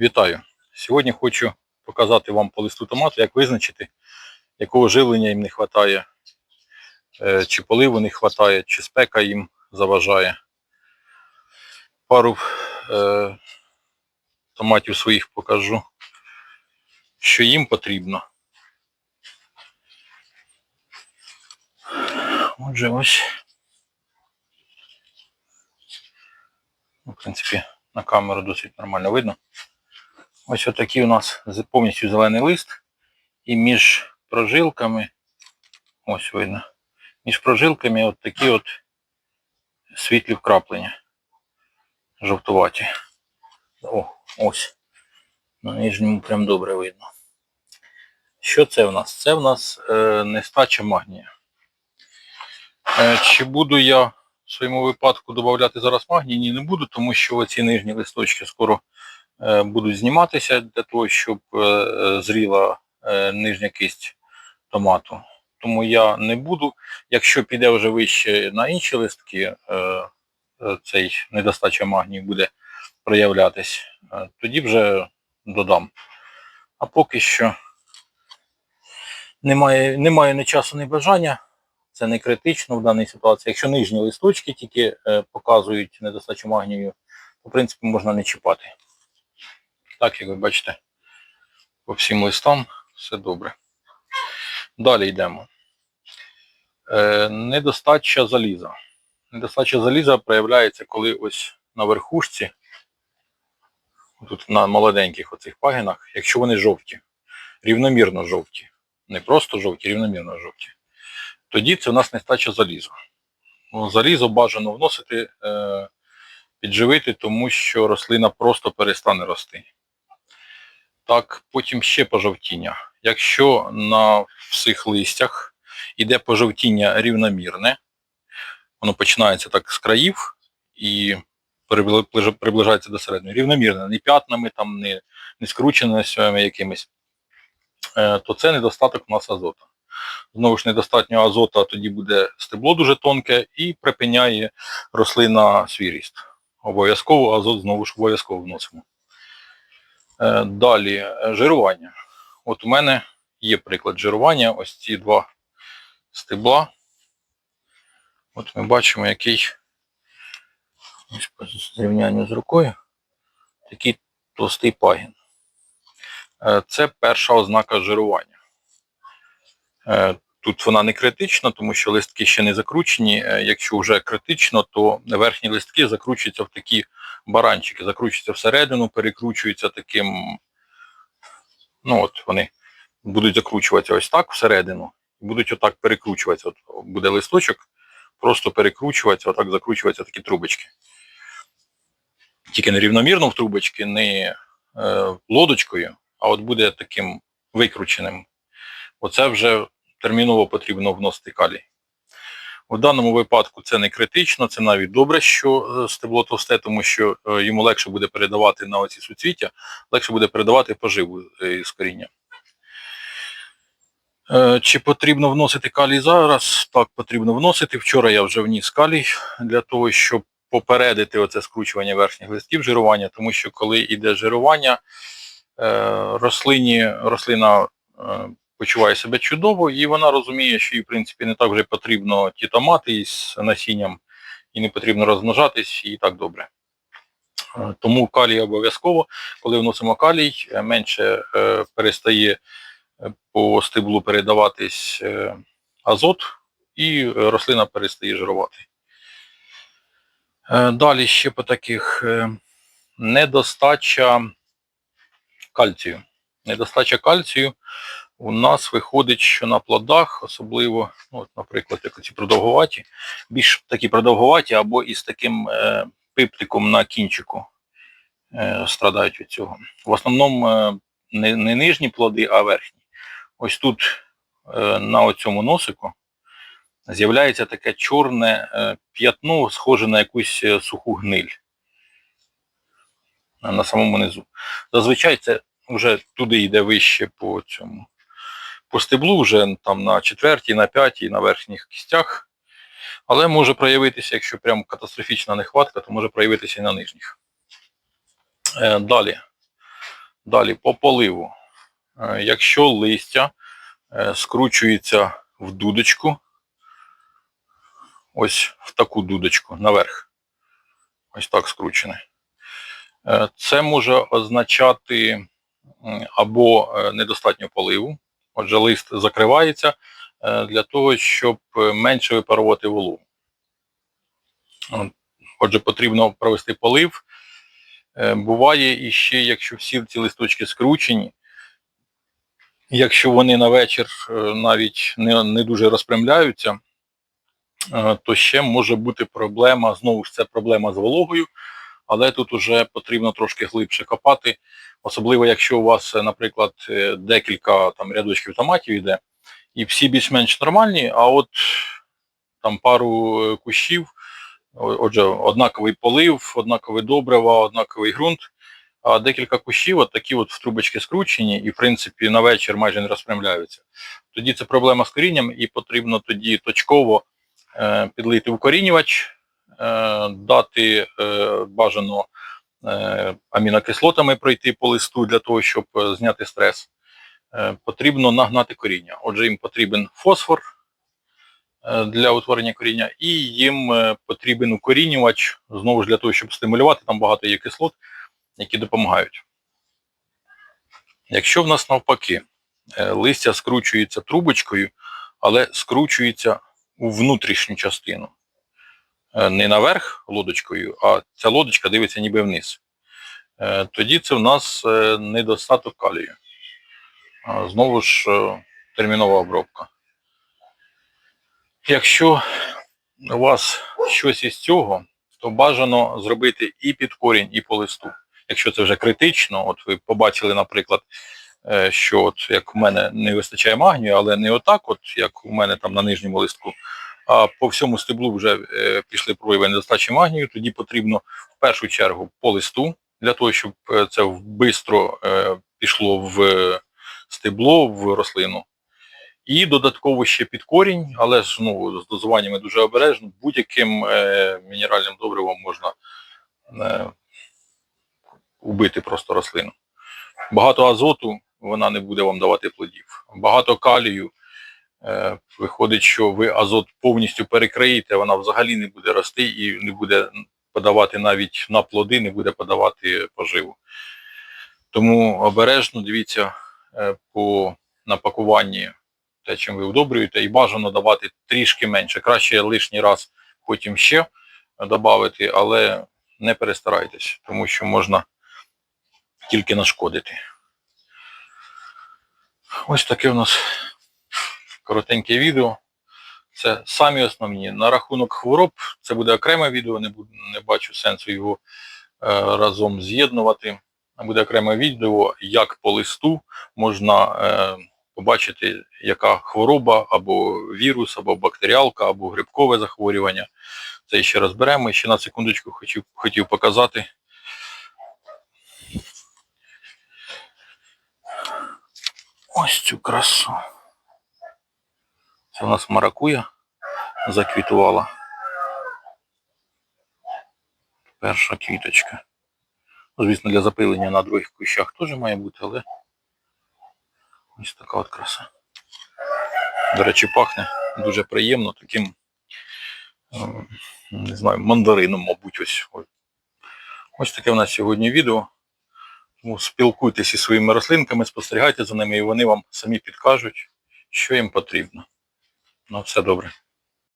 Вітаю! Сьогодні хочу показати вам по листу томату, як визначити, якого живлення їм не вистачає, чи поливу не вистачає, чи спека їм заважає. Пару е, томатів своїх покажу, що їм потрібно. Отже, ось. Ну, В принципі, на камеру досить нормально видно. Ось отакий у нас повністю зелений лист. І між прожилками, ось видно, між прожилками от такі от світлі вкраплення. Жовтуваті. О, ось. На нижньому прям добре видно. Що це в нас? Це в нас е, нестача магнія. Е, чи буду я в своєму випадку додати зараз магній? Ні, не буду, тому що оці нижні листочки скоро будуть зніматися для того, щоб е, е, зріла е, нижня кисть томату. Тому я не буду. Якщо піде вже вище на інші листки, е, е, цей недостача магнію буде проявлятись, е, тоді вже додам. А поки що немає, немає ні часу, ні бажання. Це не критично в даній ситуації. Якщо нижні листочки тільки е, показують недостачу магнію, то в принципі можна не чіпати. Так, як ви бачите, по всім листам все добре. Далі йдемо. Е, недостача заліза. Недостача заліза проявляється, коли ось на верхушці, тут на молоденьких оцих пагінах, якщо вони жовті, рівномірно жовті, не просто жовті, рівномірно жовті, тоді це в нас нестача заліза. Ну, залізо бажано вносити, е, підживити, тому що рослина просто перестане рости. Так, потім ще пожовтіння. Якщо на всіх листях іде пожовтіння рівномірне, воно починається так з країв і приближається до середини. Рівномірне, не п'ятнами, там, не, не скрученими якимись, е, то це недостаток у нас азоту. Знову ж недостатньо азоту, тоді буде стебло дуже тонке і припиняє рослина свій ріст. Обов'язково азот знову ж обов'язково вносимо. Е, Далі е, жирування. От у мене є приклад жирування. Ось ці два стебла. От ми бачимо, який зрівнянню з рукою. Такий товстий пагін. Е, Це перша ознака жирування. Тут вона не критична, тому що листки ще не закручені. Е, Якщо вже критично, то верхні листки закручуються в такі баранчики, закручуються всередину, перекручуються таким. Ну от вони будуть закручуватися ось так всередину, і будуть отак перекручуватися. От буде листочок, просто перекручуватися, отак закручуватися такі трубочки. Тільки не рівномірно в трубочки, не е, лодочкою, а от буде таким викрученим. Оце вже терміново потрібно вносити калій. У даному випадку це не критично, це навіть добре, що е, стебло товсте, тому що е, йому легше буде передавати на оці суцвіття, легше буде передавати поживу е, з коріння. Е, Чи потрібно вносити калій зараз? Так, потрібно вносити. Вчора я вже вніс калій для того, щоб попередити оце скручування верхніх листів жирування, тому що коли йде жирування, е, рослині, рослина е, почуває себе чудово, і вона розуміє, що їй, в принципі, не так вже потрібно ті томати із насінням, і не потрібно розмножатись, і так добре. Е, Тому калій обов'язково, коли вносимо калій, е, менше е, перестає е, по стеблу передаватись е, азот, і рослина перестає жирувати. Е, Далі ще по таких е, недостача кальцію. Недостача кальцію у нас виходить, що на плодах, особливо, ну, от, наприклад, як ці продовгуваті, більш такі продовгуваті або із таким е, пиптиком на кінчику е, страдають від цього. В основному е, не, не нижні плоди, а верхні. Ось тут е, на оцьому носику з'являється таке чорне е, п'ятно, схоже на якусь е, суху гниль на на самому низу. Зазвичай це вже туди йде вище по цьому. По стеблу вже там на четвертій, на п'ятій, на верхніх кістях. Але може проявитися, якщо прям катастрофічна нехватка, то може проявитися і на нижніх. Е, далі. Далі по поливу. Е, Якщо листя е, скручується в дудочку, ось в таку дудочку наверх, ось так скручене, це може означати або е, недостатньо поливу, отже, лист закривається е, для того, щоб е, менше випарувати вологу. Отже, потрібно провести полив. Буває і ще, якщо всі ці листочки скручені, якщо вони на вечір навіть не, не дуже розпрямляються, то ще може бути проблема, знову ж це проблема з вологою, але тут вже потрібно трошки глибше копати, особливо якщо у вас, е, наприклад, е, декілька там рядочків томатів йде, і всі більш-менш нормальні, а от там пару е, кущів, отже, однаковий полив, однакове добрива, однаковий ґрунт, а декілька кущів, от такі от в трубочки скручені, і в принципі на вечір майже не розпрямляються. Тоді це проблема з корінням, і потрібно тоді точково е, підлити укорінювач, дати е, бажано е, амінокислотами пройти по листу для того, щоб е, зняти стрес. Е, потрібно нагнати коріння. Отже, їм потрібен фосфор е, для утворення коріння, і їм е, потрібен укорінювач, знову ж для того, щоб стимулювати, там багато є кислот, які допомагають. Якщо в нас навпаки е, листя скручується трубочкою, але скручується у внутрішню частину. Е, Не наверх лодочкою, а ця лодочка дивиться ніби вниз. Е, Тоді це в нас е, недостаток калію. Знову ж термінова обробка. Якщо у вас щось із цього, то бажано зробити і під корінь, і по листу. Якщо це вже критично, от ви побачили, наприклад, що от як у мене не вистачає магнію, але не отак, от як у мене там на нижньому листку, а по всьому стеблу вже е, пішли прояви недостачі магнію, тоді потрібно в першу чергу по листу, для того, щоб е, це швидко пішло в е, стебло, в рослину. І додатково ще під корінь, але ж ну, з дозуваннями дуже обережно, будь-яким е, мінеральним добривом можна е, убити просто рослину. Багато азоту вона не буде вам давати плодів. Багато калію. Е, виходить, що ви азот повністю перекриєте, вона взагалі не буде рости і не буде подавати навіть на плоди, не буде подавати поживу. Тому обережно дивіться е, по напакуванні те, чим ви удобрюєте, і бажано давати трішки менше. Краще лишній раз потім ще додати, але не перестарайтесь, тому що можна тільки нашкодити. Ось таке у нас коротеньке відео. Це самі основні. На рахунок хвороб це буде окреме відео, не, буду, не бачу сенсу його е, разом з'єднувати. Буде окреме відео, як по листу можна е, побачити, яка хвороба, або вірус, або бактеріалка, або грибкове захворювання. Це ще розберемо. Ще на секундочку хотів, хотів показати. Ось цю красу. Це у нас маракуя заквітувала. Перша квіточка. Ну, Звісно, для запилення на других кущах теж має бути, але ось така от краса. До речі, пахне дуже приємно таким, ем, не знаю, мандарином, мабуть. Ось, ось таке в нас сьогодні відео. Тому спілкуйтесь із своїми рослинками, спостерігайте за ними, і вони вам самі підкажуть, що їм потрібно. Ну, все добре.